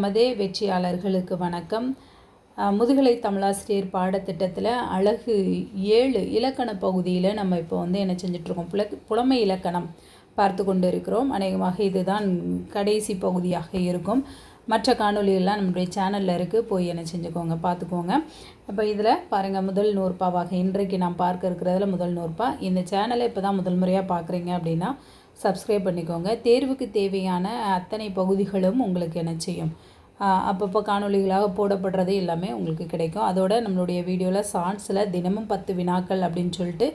நமதே வெற்றியாளர்களுக்கு வணக்கம். முதுகலை தமிழாசிரியர் பாடத்திட்டத்தில் அழகு ஏழு இலக்கண பகுதியில் நம்ம இப்போ வந்து என்ன செஞ்சிட்ருக்கோம்? புல புலமை இலக்கணம் பார்த்து கொண்டு இருக்கிறோம் அநேகமாக இதுதான் கடைசி பகுதியாக இருக்கும். மற்ற காணொலிகள்லாம் நம்மளுடைய சேனலில் இருக்குது போய் என்ன செஞ்சுக்கோங்க பார்த்துக்கோங்க. அப்போ இதில் பாருங்கள் முதல் நூறுபாவாக இன்றைக்கு நாம் பார்க்க இருக்கிறதுல முதல் நூறுபா. இந்த சேனலை இப்போ தான் முதல் முறையாக பார்க்குறீங்க அப்படின்னா சப்ஸ்கிரைப் பண்ணிக்கோங்க. தேர்வுக்கு தேவையான அத்தனை பகுதிகளும் உங்களுக்கு என்ன செய்யும்? அப்பப்போ காணொளிகளாக போடப்படுறது எல்லாமே உங்களுக்கு கிடைக்கும். அதோட நம்மளுடைய வீடியோவில் ஷார்ட்ஸில் தினமும் பத்து வினாக்கள் அப்படின்னு சொல்லிட்டு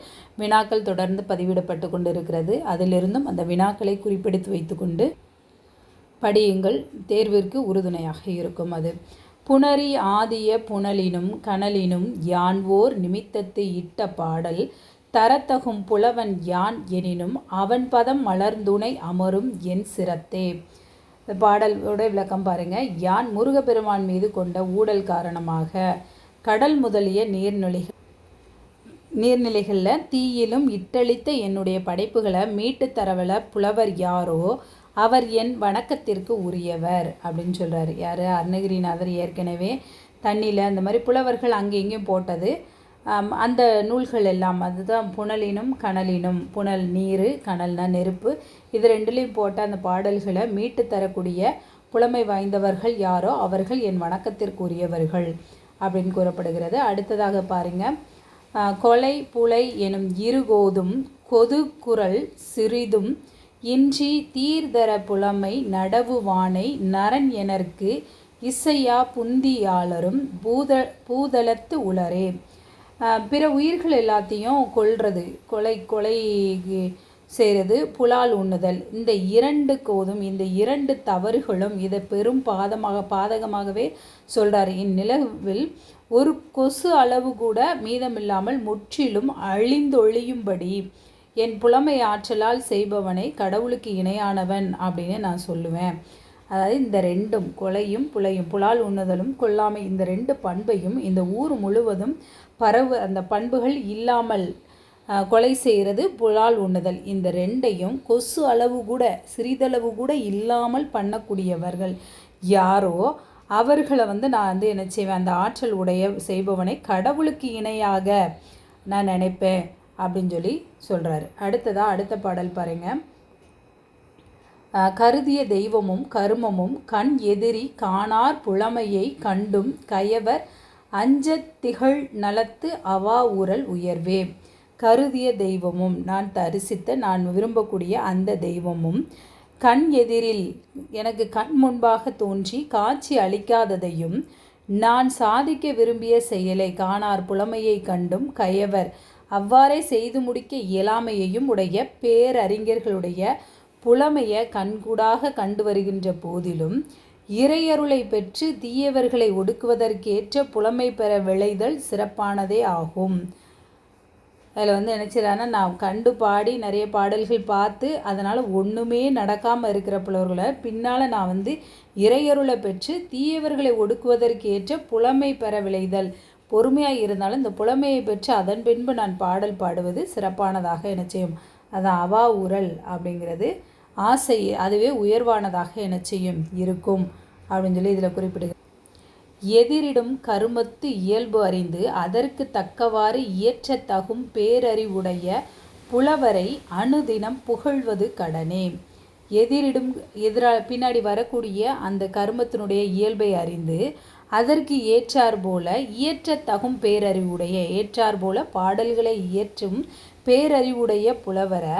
வினாக்கள் தொடர்ந்து பதிவிடப்பட்டு கொண்டு இருக்கிறது அதிலிருந்தும் அந்த வினாக்களை குறிப்பெடுத்து வைத்துக்கொண்டு படியுங்கள். தேர்விற்கு உறுதுணையாக இருக்கும் அது. புனரி ஆதிய புனலினும் கனலினும் யான்வோர் நிமித்தத்து இட்ட பாடல் தரத்தகும் புலவன் யான் எனினும் அவன் பதம் மலர்ந்துணை அமரும் என் சிரத்தே. இந்த பாடலோட விளக்கம் பாருங்கள் யான் முருகப்பெருமான் மீது கொண்ட ஊடல் காரணமாக கடல் முதலிய நீர்நிலைகள் நீர்நிலைகளில் தீயிலும் இட்டளித்த என்னுடைய படைப்புகளை மீட்டு தரவல புலவர் யாரோ அவர் என் வணக்கத்திற்கு உரியவர் அப்படின்னு சொல்கிறார் யார்? அருணகிரிநாதர் ஏற்கனவே தண்ணியில் அந்த மாதிரி புலவர்கள் அங்கே இங்கேயும் போட்டது. அந்த நூல்கள் எல்லாம் அதுதான் புனலினும் கனலினும். புனல் நீர் கனல்னா நெருப்பு. இது ரெண்டுலேயும் போட்ட அந்த பாடல்களை மீட்டு தரக்கூடிய புலமை வாய்ந்தவர்கள் யாரோ அவர்கள் என் வணக்கத்திற்குரியவர்கள் அப்படின்னு கூறப்படுகிறது. அடுத்ததாக பாருங்க. கொலை புலை எனும் இருகோதும் கொது குரல் சிறிதும் இன்றி தீர்தர புலமை நடவு வானை நரன் எனற்கு இசையா புந்தியாளரும் பூத பூதலத்து உளரே. பிற உயிர்கள் எல்லாத்தையும் கொள்வது கொலை கொலை செய்கிறது புலால் உண்ணுதல். இந்த இரண்டு கோதும் இந்த இரண்டு தவறுகளும் இதை பெரும் பாதமாக பாதகமாகவே சொல்கிறார் இந்நிலவில் ஒரு கொசு அளவு கூட மீதமில்லாமல் முற்றிலும் அழிந்தொழியும்படி என் புலமை ஆற்றலால் செய்பவனை கடவுளுக்கு இணையானவன் அப்படின்னு நான் சொல்லுவேன். அதாவது இந்த ரெண்டும் கொலையும் புலையும் புலால் உண்ணுதலும் கொல்லாமை இந்த ரெண்டு பண்பையும் இந்த ஊர் முழுவதும் பரவு அந்த பண்புகள் இல்லாமல் கொலை செய்கிறது புலால் உண்ணுதல். இந்த ரெண்டையும் கொசு அளவு கூட சிறிதளவு கூட இல்லாமல் பண்ணக்கூடியவர்கள் யாரோ அவர்களை வந்து நான் வந்து என்ன செய்வேன் அந்த ஆற்றல் உடைய செய்பவனை கடவுளுக்கு இணையாக நான் நினைப்பேன் அப்படின்னு சொல்லி சொல்கிறாரு அடுத்ததாக அடுத்த பாடல் பாருங்கள் கருதிய தெய்வமும் கருமமும் கண் எதிரி காணார் புலமையை கண்டும் கயவர் அஞ்சத் திகழ் நலத்து அவா ஊரல் உயர்வே. கருதிய தெய்வமும் நான் தரிசித்த நான் விரும்பக்கூடிய அந்த தெய்வமும் கண் எதிரில் எனக்கு கண் முன்பாக தோன்றி காட்சி அளிக்காததையும் நான் சாதிக்க விரும்பிய செயலை காணார் புலமையை கண்டும் கயவர் அவ்வாறே செய்து முடிக்க இயலாமையையும் உடைய பேரறிஞர்களுடைய புலமையை கண்கூடாக கண்டு வருகின்ற போதிலும் இறையருளை பெற்று தீயவர்களை ஒடுக்குவதற்கேற்ற புலமை பெற விளைதல் சிறப்பானதே ஆகும். அதில் வந்து நினச்சிடானா நான் கண்டு பாடி நிறைய பாடல்கள் பார்த்து அதனால் ஒன்றுமே நடக்காமல் இருக்கிற புலவர்களை பின்னால் நான் வந்து இறையருளை பெற்று தீயவர்களை ஒடுக்குவதற்கு ஏற்ற புலமை பெற விளைதல் பொறுமையாக இருந்தாலும் இந்த புலமையை பெற்று அதன் பின்பு நான் பாடல் பாடுவது சிறப்பானதாக என்ன செய்யும்? அதான் அவா உரல் அப்படிங்கிறது. ஆசை அதுவே உயர்வானதாக என செய்யும் இருக்கும் அப்படின்னு சொல்லி இதில் குறிப்பிடுகிறது. எதிரிடும் கருமத்து இயல்பு அறிந்து அதற்கு தக்கவாறு இயற்ற தகும் பேரறிவுடைய புலவரை அணுதினம் புகழ்வது கடனே. எதிரிடும் எதிரா பின்னாடி வரக்கூடிய அந்த கருமத்தினுடைய இயல்பை அறிந்து அதற்கு ஏற்றார் போல இயற்ற தகும் பேரறிவுடைய ஏற்றார் போல பாடல்களை இயற்றும் பேரறிவுடைய புலவரை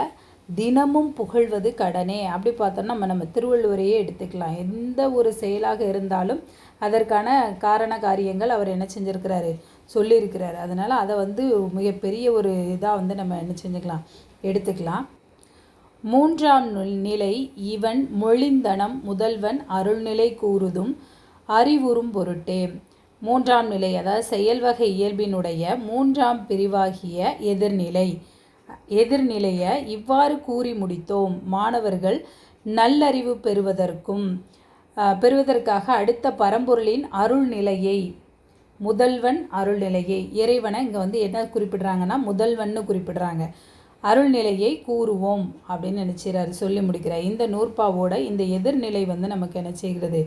தினமும் புகழ்வது கடனே. அப்படி பார்த்தோம்னா நம்ம நம்ம திருவள்ளுவரையே எடுத்துக்கலாம். எந்த ஒரு செயலாக இருந்தாலும் அதற்கான காரண காரியங்கள் அவர் என்ன செஞ்சுருக்கிறாரு? சொல்லியிருக்கிறாரு. அதனால் அதை வந்து மிகப்பெரிய ஒரு இதாக வந்து நம்ம என்ன செஞ்சுக்கலாம்? எடுத்துக்கலாம். மூன்றாம் நுல் நிலை இவன் மொழிந்தனம் முதல்வன் அருள்நிலை கூறுதும் அறிவுறும் பொருட்டே. மூன்றாம் நிலை அதாவது செயல்வகை இயல்பினுடைய மூன்றாம் பிரிவாகிய எதிர்நிலை. எதிர்நிலையை இவ்வாறு கூறி முடித்தோம். மாணவர்கள் நல்லறிவு பெறுவதற்கும் பெறுவதற்காக அடுத்த பரம்பொருளின் அருள்நிலையை முதல்வன் அருள்நிலையை இறைவனை இங்கே வந்து என்ன குறிப்பிடுறாங்கன்னா முதல்வன்னு குறிப்பிடுறாங்க. அருள்நிலையை கூறுவோம் அப்படின்னு நினச்சிறாரு சொல்லி முடிக்கிறார். இந்த நூற்பாவோட இந்த எதிர்நிலை வந்து நமக்கு என்ன செய்கிறது?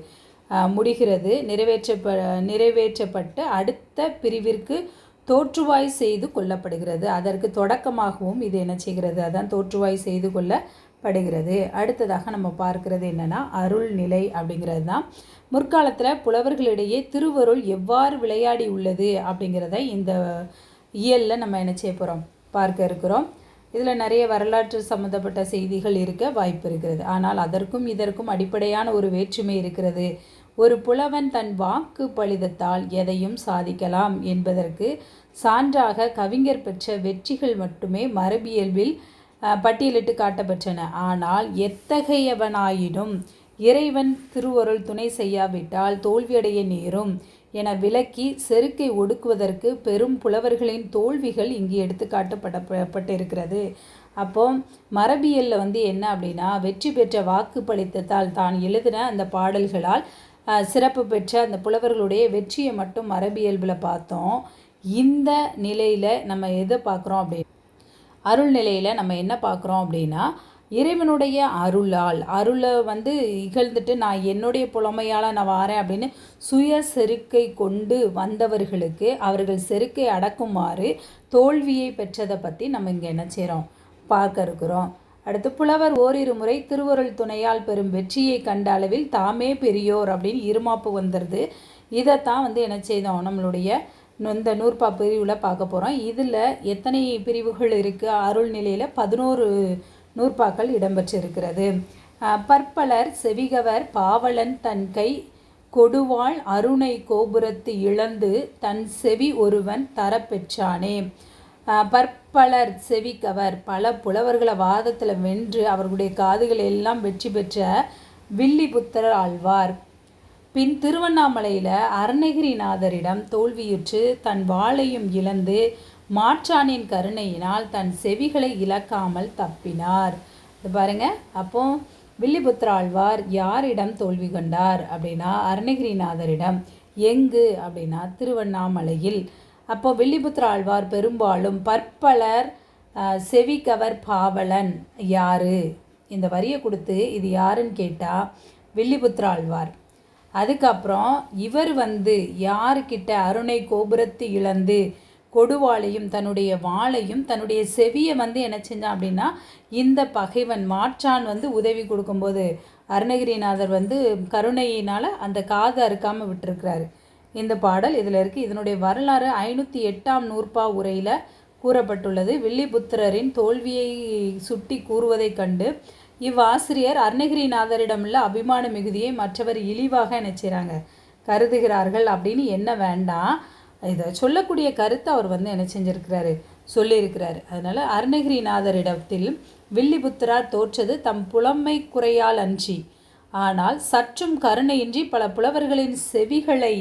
முடிகிறது. நிறைவேற்றப்ப நிறைவேற்றப்பட்டு அடுத்த பிரிவிற்கு தோற்றுவாய் செய்து கொள்ளப்படுகிறது. அதற்கு தொடக்கமாகவும் இது என்ன செய்கிறது? அதான் தோற்றுவாய் செய்து கொள்ளப்படுகிறது. அடுத்ததாக நம்ம பார்க்கிறது என்னன்னா அருள் நிலை அப்படிங்கிறது தான். முற்காலத்தில் புலவர்களிடையே திருவருள் எவ்வாறு விளையாடி உள்ளது அப்படிங்கிறத இந்த இயலில் நம்ம என்ன செய்ய போகிறோம் பார்க்க இருக்கிறோம். இதில் நிறைய வரலாற்று சம்மந்தப்பட்ட செய்திகள் இருக்க வாய்ப்பு இருக்கிறது. ஆனால் அதற்கும் இதற்கும் அடிப்படையான ஒரு வேற்றுமை இருக்கிறது. ஒரு புலவன் தன் வாக்கு பலிதத்தால் எதையும் சாதிக்கலாம் என்பதற்கு சான்றாக கவிஞர் பெற்ற வெற்றிகள் மட்டுமே மரபியல்பில் பட்டியலிட்டு காட்டப்பெற்றன. ஆனால் எத்தகையவனாயினும் இறைவன் திருவருள் துணை செய்யாவிட்டால் தோல்வியடைய நேரும் என விளக்கி செருக்கை ஒடுக்குவதற்கு பெரும் புலவர்களின் தோல்விகள் இங்கு எடுத்துக்காட்டப்படப்பட்டிருக்கிறது அப்போ மரபியலில் வந்து என்ன அப்படின்னா வெற்றி பெற்ற வாக்கு பளித்தத்தால் தான் எழுதின அந்த பாடல்களால் சிறப்பு பெற்ற அந்த புலவர்களுடைய வெற்றியை மட்டும் மரபியல்பில் பார்த்தோம். இந்த நிலையில் நம்ம எதை பார்க்குறோம் அப்படின்னா அருள் நிலையில் நம்ம என்ன பார்க்குறோம் அப்படின்னா இறைவனுடைய அருளால் அருளை வந்து இகழ்ந்துட்டு நான் என்னுடைய புலமையால் நான் வாரேன் அப்படின்னு சுய செருக்கை கொண்டு வந்தவர்களுக்கு அவர்கள் செருக்கை அடக்குமாறு தோல்வியை பெற்றதை பற்றி நம்ம இங்கே என்ன செய்கிறோம் பார்க்க இருக்கிறோம். அடுத்து புலவர் ஓரிரு முறை திருவருள் துணையால் பெறும் வெற்றியை கண்ட அளவில் தாமே பெரியோர் அப்படின்னு இருமாப்பு வந்துடுது இதைத்தான் வந்து என்ன செய்தோம்? நம்மளுடைய இந்த நூற்பா பிரிவில் பார்க்க போகிறோம் இதில் எத்தனை பிரிவுகள் இருக்குது அருள் நிலையில் பதினோரு நூற்பாக்கள் இடம்பெற்றிருக்கிறது. பற்பலர் செவிகவர் பாவலன் தன் கை கொடுவாள் அருணை கோபுரத்து இழந்து தன் செவி ஒருவன் தரப்பெற்றானே. பற்பலர் செவிக்கவர். பல புலவர்களை வாதத்தில் வென்று அவர்களுடைய காதுகள் எல்லாம் வெற்றி பெற்ற வில்லிபுத்தர் ஆழ்வார். பின் திருவண்ணாமலையில் அருணகிரிநாதரிடம் தோல்வியுற்று தன் வாளையும் இழந்து மாற்றானின் கருணையினால் தன் செவிகளை இழக்காமல் தப்பினார். இது பாருங்க அப்போ வில்லிபுத்திராழ்வார் யாரிடம் தோல்வி கண்டார் அப்படின்னா அருணகிரிநாதரிடம். எங்கு அப்படின்னா திருவண்ணாமலையில். அப்போ வில்லிபுத்திர ஆழ்வார் பெரும்பாலும் பற்பலர் செவி கவர் பாவலன் யாரு? இந்த வரியை கொடுத்து இது யாருன்னு கேட்டால் வில்லிபுத்திர ஆழ்வார். அதுக்கப்புறம் இவர் வந்து யாருக்கிட்ட அருணை கோபுரத்து இழந்து கொடுவாளையும் தன்னுடைய வாளையும் தன்னுடைய செவியை வந்து என்ன செஞ்சான் அப்படின்னா இந்த பகைவன் மாற்றான் வந்து உதவி கொடுக்கும்போது அருணகிரிநாதர் வந்து கருணையினால் அந்த காது அறுக்காமல் விட்டுருக்கிறாரு. இந்த பாடல் இதில் இருக்குது இதனுடைய வரலாறு ஐநூற்றி எட்டாம் நூற்பா உரையில் கூறப்பட்டுள்ளது. வில்லிபுத்திரரின் தோல்வியை சுட்டி கூறுவதைக் கண்டு இவ்வாசிரியர் அருணகிரிநாதரிடமுள்ள அபிமான மிகுதியை மற்றவர் இழிவாக என்ன செய்கிறாங்க கருதுகிறார்கள் அப்படின்னு என்ன வேண்டாம் இதை சொல்லக்கூடிய கருத்தை அவர் வந்து என்ன செஞ்சிருக்கிறாரு? சொல்லியிருக்கிறாரு. அதனால் அருணகிரிநாதரிடத்தில் வில்லிபுத்திரார் தோற்றது தம் புலமை குறையால் அன்றி. ஆனால் சற்றும் கருணையின்றி பல புலவர்களின் செவிகளை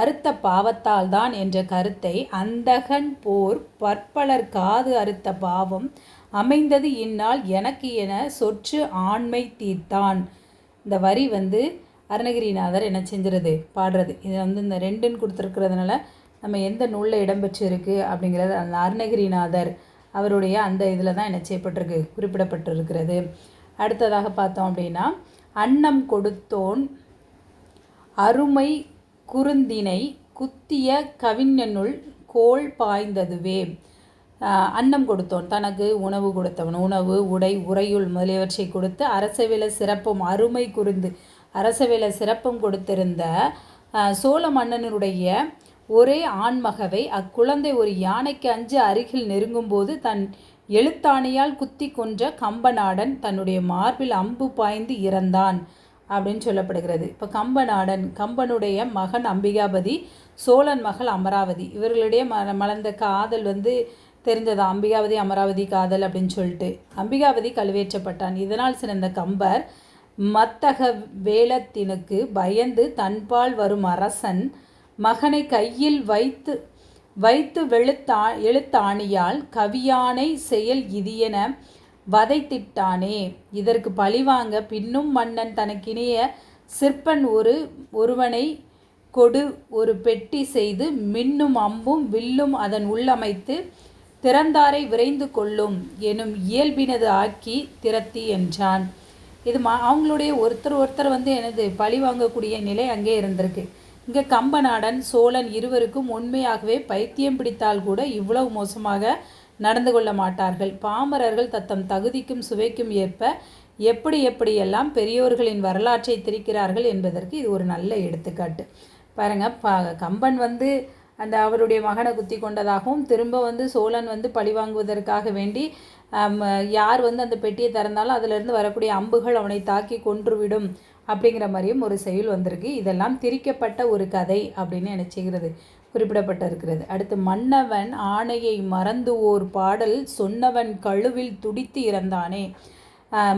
அறுத்த பாவத்தால் தான் என்ற கருத்தை அந்தகன் போர் பற்பலர் காது அறுத்த பாவம் அமைந்தது இந்நாள் எனக்கு என சொற்று ஆண்மை தீர்த்தான். இந்த வரி வந்து அருணகிரிநாதர் என்ன செஞ்சிருது? பாடுறது. இது வந்து இந்த ரெண்டுன்னு கொடுத்துருக்கிறதுனால நம்ம எந்த நூலில் இடம்பெற்றிருக்கு அப்படிங்கிறது அந்த அருணகிரிநாதர் அவருடைய அந்த இதில் தான் என்ன செய்யப்பட்டிருக்கு? குறிப்பிடப்பட்டிருக்கிறது. அடுத்ததாக பார்த்தோம் அப்படின்னா அன்னம் கொடுத்தோன் அருமை குறுந்தினை குத்திய கவிஞனுள் கோல் பாய்ந்ததுவே. அன்னம் கொடுத்தோன். தனக்கு உணவு கொடுத்தவன். உணவு உடை உறையுள் முதலியவற்றை கொடுத்து அரசவேல சிறப்பும் அருமை குருந்து. அரசவேல சிறப்பும் கொடுத்திருந்த சோழ மன்னனுடைய ஒரே ஆண்மகவை அக்குழந்தை ஒரு யானைக்கு அஞ்சு அருகில் நெருங்கும்போது தன் எழுத்தாணியால் குத்தி கொன்ற கம்பநாடன் தன்னுடைய மார்பில் அம்பு பாய்ந்து இறந்தான். அப்படின்னு சொல்லப்படுகிறது. இப்போ கம்பநாடன் கம்பனுடைய மகன் அம்பிகாபதி சோழன் மகள் அமராவதி. இவர்களுடைய ம மலர்ந்த காதல் வந்து தெரிஞ்சது அம்பிகாவதி அமராவதி காதல் அப்படின்னு சொல்லிட்டு. அம்பிகாவதி கழுவேற்றப்பட்டான். இதனால் சிறந்த கம்பர் மத்தக வேலத்தினுக்கு பயந்து தன்பால் வரும் அரசன் மகனை கையில் வைத்து வைத்து வெளுத்தா எழுத்தாணியால் கவியானை செயல் இதியென வதைத்திட்டானே. இதற்கு பழிவாங்க பின்னும் மன்னன் தனக்கினிய சிற்பன் ஒரு ஒருவனை கொடு ஒரு பெட்டி செய்து மின்னும் அம்பும் வில்லும் அதன் உள்ளமைத்து திறந்தாரை விரைந்து கொள்ளும் எனும் இயல்பினது ஆக்கி திரத்தி என்றான். இது மா அவங்களுடைய ஒருத்தர் ஒருத்தர் வந்து எனது பழி வாங்கக்கூடிய நிலை அங்கே இருந்திருக்கு. இங்கே கம்பநாடன் சோழன் இருவருக்கும் உண்மையாகவே பைத்தியம் பிடித்தால் கூட இவ்வளவு மோசமாக நடந்து கொள்ள மாட்டார்கள். பாமரர்கள் தத்தம் தகுதிக்கும் சுவைக்கும் ஏற்ப எப்படி எப்படியெல்லாம் பெரியோர்களின் வரலாற்றை திரிக்கிறார்கள் என்பதற்கு இது ஒரு நல்ல எடுத்துக்காட்டு. பாருங்கள் ப கம்பன் வந்து அந்த அவருடைய மகனை குத்தி கொண்டதாகவும் திரும்ப வந்து சோழன் வந்து பழிவாங்குவதற்காக வேண்டி யார் வந்து அந்த பெட்டியை திறந்தாலும் அதிலிருந்து வரக்கூடிய அம்புகள் அவனை தாக்கி கொன்றுவிடும் அப்படிங்கிற மாதிரியும் ஒரு செயல் வந்திருக்கு. இதெல்லாம் திரிக்கப்பட்ட ஒரு கதை அப்படின்னு நினச்சிக்கிறது குறிப்பிடப்பட்டிருக்கிறது. அடுத்து மன்னவன் ஆணையை மறந்து ஓர் பாடல் சொன்னவன் கழுவில் துடித்து இறந்தானே.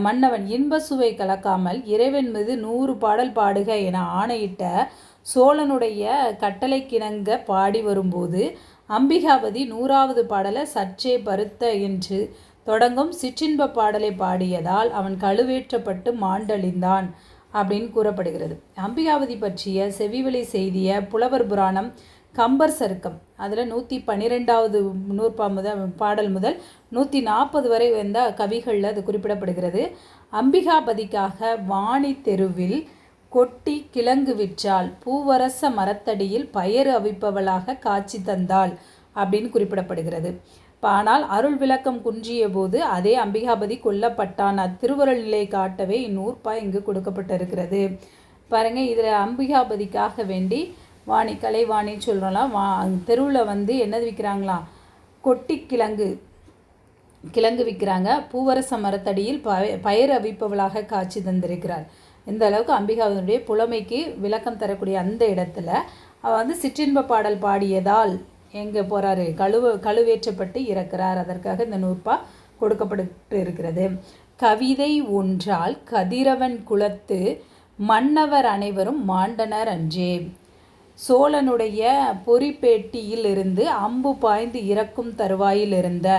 மன்னவன் இன்ப சுவை கலக்காமல் இறைவன் மீது நூறு பாடல் பாடுக என ஆணையிட்ட சோழனுடைய கட்டளை கிணங்க பாடி வரும்போது அம்பிகாபதி நூறாவது பாடலை சற்றே பருத்த என்று தொடங்கும் சிற்றின்ப பாடலை பாடியதால் அவன் கழுவேற்றப்பட்டு மாண்டழிந்தான் அப்படின்னு கூறப்படுகிறது. அம்பிகாவதி பற்றிய செவிவழி செய்திய புலவர் புராணம் கம்பர் சருக்கம். அதில் நூற்றி பன்னிரெண்டாவது நூற்பா முதல் பாடல் முதல் நூற்றி நாற்பது வரை வந்த கவிகளில் அது குறிப்பிடப்படுகிறது. அம்பிகாபதிக்காக வாணி தெருவில் கொட்டி கிழங்கு விற்றாள் பூவரச மரத்தடியில் பயறு அவிப்பவளாக காட்சி தந்தாள் அப்படின்னு குறிப்பிடப்படுகிறது. ஆனால் அருள் விளக்கம் குன்றிய போது அதே அம்பிகாபதி கொல்லப்பட்டான். அத்திருவருள் நிலை காட்டவே இந்நூற்பா இங்கு கொடுக்கப்பட்டிருக்கிறது. பாருங்கள் இதில் அம்பிகாபதிக்காக வேண்டி வாணி கலைவாணி சொல்கிறோம்லாம் வா தெருவில் வந்து என்னது விற்கிறாங்களாம் கொட்டி கிழங்கு கிழங்கு விற்கிறாங்க பூவரச மரத்தடியில் பய பயிர் அவிப்பவளாக காட்சி தந்திருக்கிறார். இந்த அளவுக்கு அம்பிகாவினுடைய புலமைக்கு விளக்கம் தரக்கூடிய அந்த இடத்துல அவள் வந்து சிற்றின்ப பாடல் பாடியதால் எங்கே போகிறாரு கழுவ கழுவேற்றப்பட்டு இறக்கிறார். அதற்காக இந்த நூற்பா கொடுக்கப்பட்டு இருக்கிறது கவிதை ஒன்றால் கதிரவன் குலத்து மன்னவர் அனைவரும் மாண்டனர் அன்றே. சோழனுடைய பொறிப்பேட்டியில் இருந்து அம்பு பாய்ந்து இறக்கும் தருவாயில் இருந்த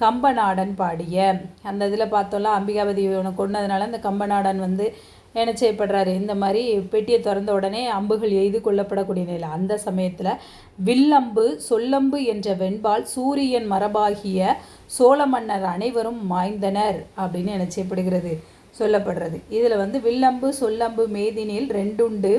கம்பநாடன் பாடிய அந்த இதில் பார்த்தோம்ல அம்பிகாபதி கொண்டதுனால அந்த கம்பநாடன் வந்து என்ன செய்யப்படுறாரு? இந்த மாதிரி பெட்டியை திறந்த உடனே அம்புகள் எய்து கொள்ளப்படக்கூடிய நிலை. அந்த சமயத்தில் வில்லம்பு சொல்லம்பு என்ற வெண்பால் சூரியன் மரபாகிய சோழ மன்னர் அனைவரும் மாய்ந்தனர் அப்படின்னு என்ன செய்யப்படுகிறது? சொல்லப்படுறது. இதில் வந்து வில்லம்பு சொல்லம்பு மேதினில் ரெண்டுண்டு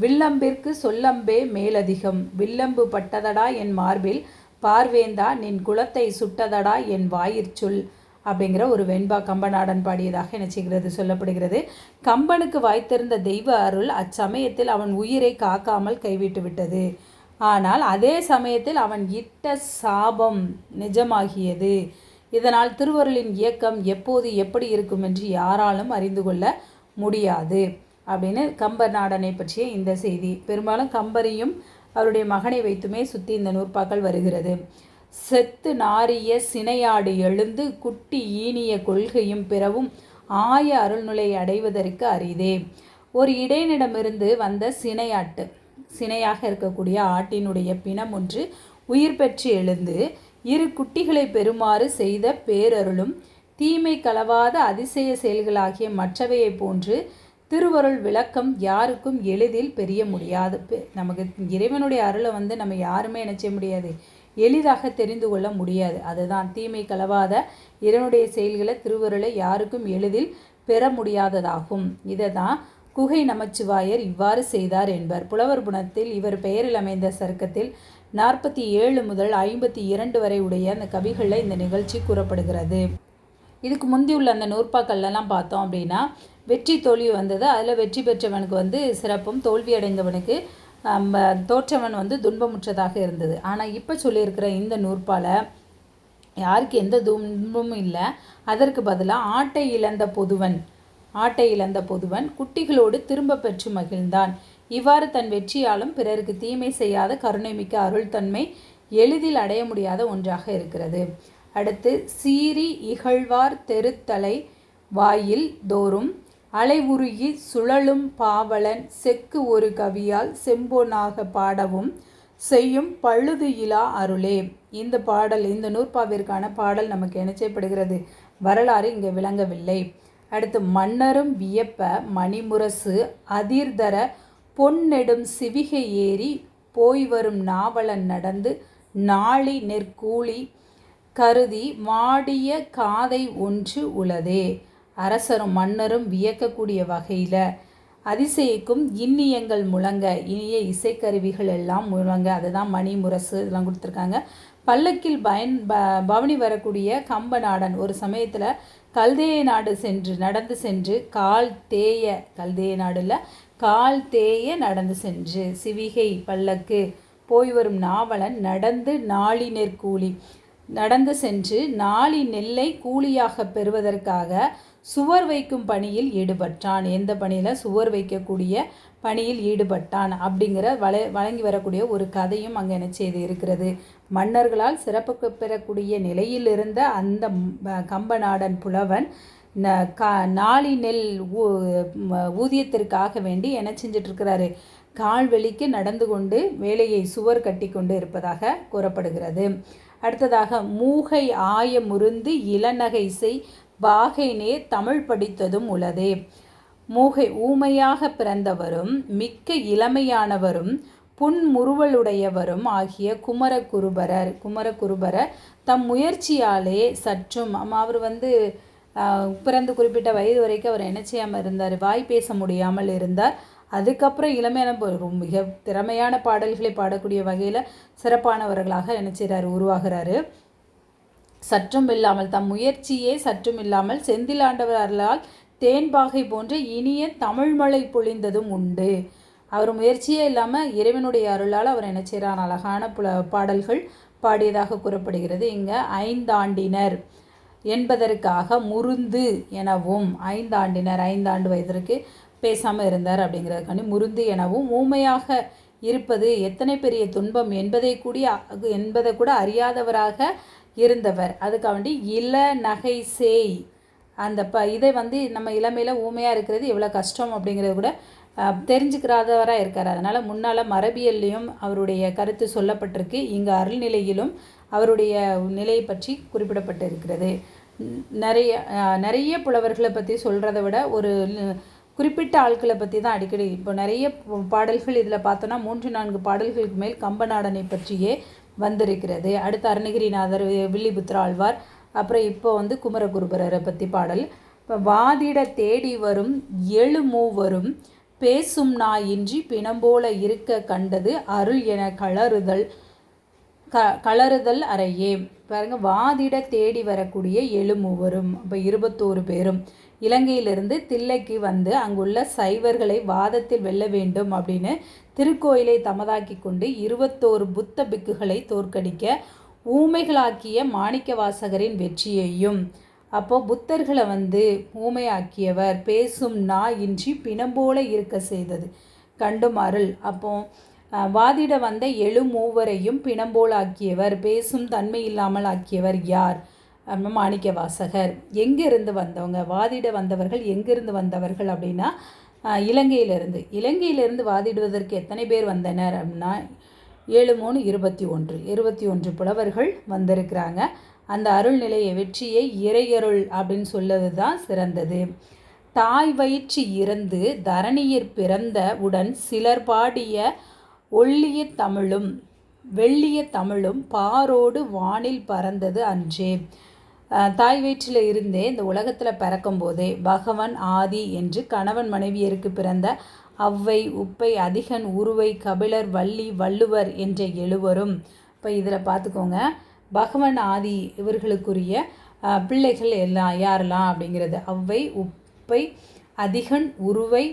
வில்லம்பிற்கு சொல்லம்பே மேலதிகம். வில்லம்பு பட்டதடா என் மார்பில். பார்வேந்தா நின் குலத்தை சுட்டதடா என் வாயிற்சொல் அப்படிங்கிற ஒரு வெண்பா கம்பநாடன் பாடியதாக நினைச்சுகிறது சொல்லப்படுகிறது. கம்பனுக்கு வாய்த்திருந்த தெய்வ அருள் அச்சமயத்தில் அவன் உயிரை காக்காமல் கைவிட்டு விட்டது. ஆனால் அதே சமயத்தில் அவன் இட்ட சாபம் நிஜமாகியது. இதனால் திருவருளின் இயக்கம் எப்போது எப்படி இருக்கும் என்று யாராலும் அறிந்து கொள்ள முடியாது. அப்படின்னு கம்பர் நாடனை பற்றிய இந்த செய்தி. பெரும்பாலும் கம்பரையும் அவருடைய மகனை வைத்துமே சுற்றி இந்த நூற்பாக்கள் வருகிறது. செத்து நாரிய சினையாடு எழுந்து குட்டி ஈனிய கொள்கையும் பிறவும் ஆய அருள்நிலை அடைவதற்கு அரிதே. ஒரு இடையினிடமிருந்து வந்த சினையாட்டு. சினையாக இருக்கக்கூடிய ஆட்டினுடைய பிணம் ஒன்று உயிர் பெற்று எழுந்து இரு குட்டிகளை பெறுமாறு செய்த பேரருளும் தீமை கலவாத அதிசய செயல்களாகிய மற்றவையை போன்று திருவருள் விளக்கம் யாருக்கும் எளிதில் பெரிய முடியாது. நமக்கு இறைவனுடைய அருளை வந்து நம்ம யாருமே நினைச்ச முடியாது. எளிதாக தெரிந்து கொள்ள முடியாது. அதுதான் தீமை கலவாத இறைவனுடைய செயல்களை திருவருளை யாருக்கும் எளிதில் பெற முடியாததாகும். இதை தான் குகை நமச்சிவாயர் இவ்வாறு செய்தார் என்பர். புலவர் புணத்தில் இவர் பெயரில் அமைந்த சர்க்கத்தில் நாற்பத்தி ஏழு முதல் ஐம்பத்தி இரண்டு வரை உடைய அந்த கவிகளில் இந்த நிகழ்ச்சி கூறப்படுகிறது. இதுக்கு முந்தி உள்ள அந்த நூற்பாக்கள்லாம் பார்த்தோம் அப்படின்னா வெற்றி தோல்வி வந்தது. அதில் வெற்றி பெற்றவனுக்கு வந்து சிறப்பும் தோல்வி அடைந்தவனுக்கு தோற்றவன் வந்து துன்பமுற்றதாக இருந்தது. ஆனால் இப்போ சொல்லியிருக்கிற இந்த நூற்பால யாருக்கு எந்த துன்பமும் இல்லை. அதற்கு பதிலாக ஆட்டை இழந்த பொதுவன் ஆட்டை இழந்த பொதுவன் குட்டிகளோடு திரும்ப பெற்று மகிழ்ந்தான். இவ்வாறு தன் வெற்றியாலும் பிறருக்கு தீமை செய்யாத கருணைமிக்க அருள்தன்மை எளிதில் அடைய முடியாத ஒன்றாக இருக்கிறது. அடுத்து சீரி இகழ்வார் தெருத்தலை வாயில் தோறும் அலைவுருகி சுழலும் பாவலன் செக்கு ஒரு கவியால் செம்போனாக பாடவும் செய்யும் பழுது இலா அருளே. இந்த பாடல் இந்த நூற்பாவிற்கான பாடல் நமக்கு என்ன வரலாறு இங்கே விளங்கவில்லை. அடுத்து மன்னரும் வியப்ப மணிமுரசு அதிர்தர பொன்னெடும் சிவிகை ஏறி போய் வரும் நாவலன் நடந்து நாளி நெற்கூலி கருதி மாடிய காதை ஒன்று உளதே. அரசரும் மன்னரும் வியக்கக்கூடிய வகையில் அதிசயிக்கும் இன்னியங்கள் முழங்க இனிய இசைக்கருவிகள் எல்லாம் முழங்க. அதுதான் மணி முரசு இதெல்லாம் கொடுத்துருக்காங்க. பல்லக்கில் பயன் ப பவனி வரக்கூடிய கம்ப நாடன் ஒரு சமயத்தில் கல்தேய நாடு சென்று நடந்து சென்று கால் தேய கல்தேய நாடுல கால் தேய நடந்து சென்று சிவிகை பல்லக்கு போய் வரும் நாவலன் நடந்து நாளினர் கூலி. நடந்து சென்று நாளி நெல்லை கூலியாக பெறுவதற்காக சுவர் வைக்கும் பணியில் ஈடுபட்டான். எந்த பணியில்? சுவர் வைக்கக்கூடிய பணியில் ஈடுபட்டான் அப்படிங்கிற வள வழங்கி வரக்கூடிய ஒரு கதையும் அங்கே என்ன செய்து இருக்கிறது? மன்னர்களால் சிறப்பு பெறக்கூடிய நிலையில் இருந்த அந்த கம்பநாடன் புலவன் ந கா நாளி நெல் ஊதியத்திற்காக வேண்டி என்ன செஞ்சிட்ருக்கிறாரு கால்வெளிக்கு நடந்து கொண்டு வேலையை சுவர் கட்டி கொண்டு இருப்பதாக கூறப்படுகிறது. அடுத்ததாக மூகை ஆய முருந்து இளநகை செய் பாகைனே தமிழ் படித்ததும் உளதே மூகை ஊமையாக பிறந்தவரும் மிக்க இளமையானவரும் புன்முறுவலுடையவரும் ஆகிய குமரகுருபரர் குமரகுருபரர் தம் முயற்சியாலே சற்றும் அவர் வந்து பிறந்து குறிப்பிட்ட வயது வரைக்கும் அவர் என்ன செய்யாமல் இருந்தார் வாய் பேச முடியாமல் இருந்தார். அதுக்கப்புறம் இளமையான மிக திறமையான பாடல்களை பாடக்கூடிய வகையில் சிறப்பானவர்களாக என்ன உருவாகிறாரு. சற்றும் இல்லாமல் தம் முயற்சியே சற்றும் இல்லாமல் செந்திலாண்டவர்களால் தேன்பாகை போன்ற இனிய தமிழ்மழை பொழிந்ததும் உண்டு. அவர் முயற்சியே இல்லாமல் இறைவனுடைய அருளால் அவர் என்ன செய்கிறார் அழகான புல பாடல்கள் பாடியதாக கூறப்படுகிறது. இங்கே ஐந்தாண்டினர் என்பதற்காக முருந்து எனவும் ஐந்தாண்டினர் ஐந்தாண்டு வயதிற்கு பேசாமல் இருந்தார் அப்படிங்கிறதுக்காண்டி முருந்து எனவும் ஊமையாக இருப்பது எத்தனை பெரிய துன்பம் என்பதை கூடிய என்பதை கூட அறியாதவராக இருந்தவர். அதுக்காண்டி இள நகை சேய். அந்த ப இதை வந்து நம்ம இளமையில் ஊமையாக இருக்கிறது எவ்வளோ கஷ்டம் அப்படிங்கிறது கூட தெரிஞ்சுக்கிறாதவராக இருக்கார். அதனால் முன்னால் மரபியல்லையும் அவருடைய கருத்து சொல்லப்பட்டிருக்கு. இங்கே அருள்நிலையிலும் அவருடைய நிலையை பற்றி குறிப்பிடப்பட்டிருக்கிறது. நிறைய நிறைய புலவர்களை பற்றி சொல்கிறத விட ஒரு குறிப்பிட்ட ஆட்களை பற்றி தான் அடிக்கடி இப்போ நிறைய பாடல்கள் இதில் பார்த்தோன்னா மூன்று நான்கு பாடல்களுக்கு மேல் கம்பநாடனை பற்றியே வந்திருக்கிறது. அடுத்து அருணகிரிநாதர் வில்லிபுத்திர ஆழ்வார் அப்புறம் இப்போ வந்து குமரகுருபரரை பற்றி பாடல். இப்போ வாதிட தேடி வரும் எழு மூவரும் பேசும் நாயின்றி பிணம்போல இருக்க கண்டது அருள் என கலறுதல் க கலறுதல் அறையே. பாருங்கள் வாதிட தேடி வரக்கூடிய எழுமூவரும் இப்போ இருபத்தோரு பேரும். இலங்கையிலிருந்து தில்லைக்கு வந்து அங்குள்ள சைவர்களை வாதத்தில் வெல்ல வேண்டும் அப்படின்னு திருக்கோயிலை தமதாக்கி கொண்டு இருபத்தோரு புத்த பிக்குகளை தோற்கடிக்க ஊமைகளாக்கிய மாணிக்கவாசகரின் வெற்றியையும். அப்போது புத்தர்களை வந்து ஊமையாக்கியவர் பேசும் நா இன்றி பிணம்போல இருக்க செய்தது. கண்டும் அருள். அப்போ வாதிட வந்த எழு மூவரையும் பிணம்போல் ஆக்கியவர் பேசும் தன்மை இல்லாமல் ஆக்கியவர் யார்? மாணிக்க வாசகர். எங்கிருந்து வந்தவங்க? வாதிட வந்தவர்கள் எங்கிருந்து வந்தவர்கள் அப்படின்னா இலங்கையிலிருந்து. இலங்கையிலிருந்து வாதிடுவதற்கு எத்தனை பேர் வந்தனர் அப்படின்னா ஏழு மூணு இருபத்தி ஒன்று. இருபத்தி ஒன்று புலவர்கள் வந்திருக்கிறாங்க. அந்த அருள்நிலைய வெற்றியை இறையருள் அப்படின்னு சொல்லுவது தான் சிறந்தது. தாய் வயிற்று இறந்து தரணியிற் பிறந்த உடன் சிலர் பாடிய ஒள்ளிய தமிழும் வெள்ளிய தமிழும் பாரோடு வானில் பறந்தது அன்றே. தாய் வயிற்றில் இருந்தே இந்த உலகத்தில் பிறக்கும்போதே பகவன் ஆதி என்று கணவன் மனைவியருக்கு பிறந்த அவ்வை உப்பை அதிகன் உருவை கபிலர் வள்ளி வள்ளுவர் என்ற எழுவரும். இப்போ இதில் பார்த்துக்கோங்க பகவன் ஆதி இவர்களுக்குரிய பிள்ளைகள் எல்லாம் யாரெல்லாம் அப்படிங்கிறது. அவ்வை உப்பை அதிகன் உருவை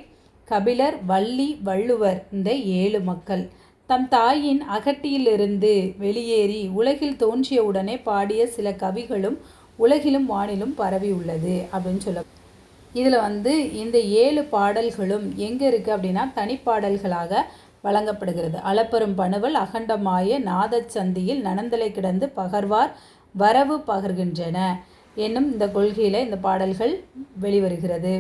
கபிலர் வள்ளி வள்ளுவர் இந்த ஏழு மக்கள். தம் தாயின் அகட்டியிலிருந்து வெளியேறி உலகில் தோன்றிய உடனே பாடிய சில கவிகளும் உலகிலும் வானிலும் பரவி உள்ளது அப்படின்னு சொல்ல இதில் வந்து இந்த ஏழு பாடல்களும் எங்கே இருக்குது அப்படின்னா தனிப்பாடல்களாக வழங்கப்படுகிறது. அளப்பெரும் பணுவல் அகண்டமாய நாதச்சந்தியில் நனந்தலை கிடந்து பகர்வார் வரவு பகர்கின்றன என்னும் இந்த கொள்கையில் இந்த பாடல்கள் வெளிவருகிறது.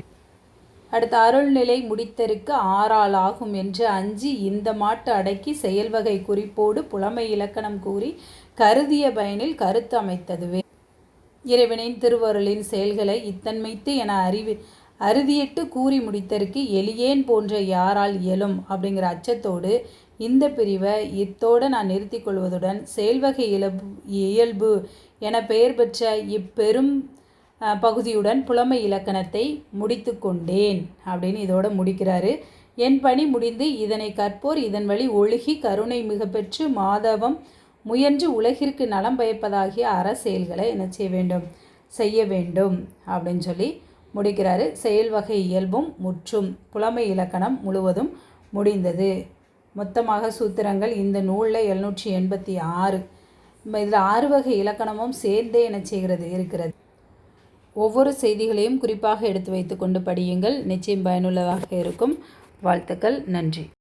அடுத்த அருள்நிலை முடித்தருக்கு ஆறால் ஆகும் என்று அஞ்சி இந்த மாட்டு அடக்கி செயல்வகை குறிப்போடு புலமை இலக்கணம் கூறி கருதிய பயனில் கருத்து அமைத்ததுவே. இறைவனின் திருவருளின் செயல்களை இத்தன்மைத்து என அறிவி அறுதியிட்டு கூறி முடித்தற்கு எளியேன் போன்ற யாரால் இயலும் அப்படிங்கிற அச்சத்தோடு இந்த பிரிவை இத்தோடு நான் நிறுத்தி கொள்வதுடன் செயல்வகை இயல்பு இயல்பு என பெயர் பெற்ற இப்பெரும் பகுதியுடன் புலமை இலக்கணத்தை முடித்து கொண்டேன் அப்படின்னு இதோட முடிக்கிறாரு. என் பணி முடிந்து இதனை கற்போர் இதன் வழி ஒழுகி கருணை மிக பெற்று மாதவம் முயன்று உலகிற்கு நலம் பயப்பதாகிய அற செயல்களை என்ன செய்ய வேண்டும்? செய்ய வேண்டும் அப்படின்னு சொல்லி முடிக்கிறாரு. செயல் வகை இயல்பும் முற்றும். புலமை இலக்கணம் முழுவதும் முடிந்தது. மொத்தமாக சூத்திரங்கள் இந்த நூலில் எழுநூற்றி எண்பத்தி ஆறு. இதில் ஆறு வகை இலக்கணமும் சேர்ந்தே என்ன செய்கிறது? இருக்கிறது. ஒவ்வொரு செய்திகளையும் குறிப்பாக எடுத்து வைத்துக்கொண்டு படியுங்கள். நிச்சயம் பயனுள்ளதாக இருக்கும். வாழ்த்துக்கள். நன்றி.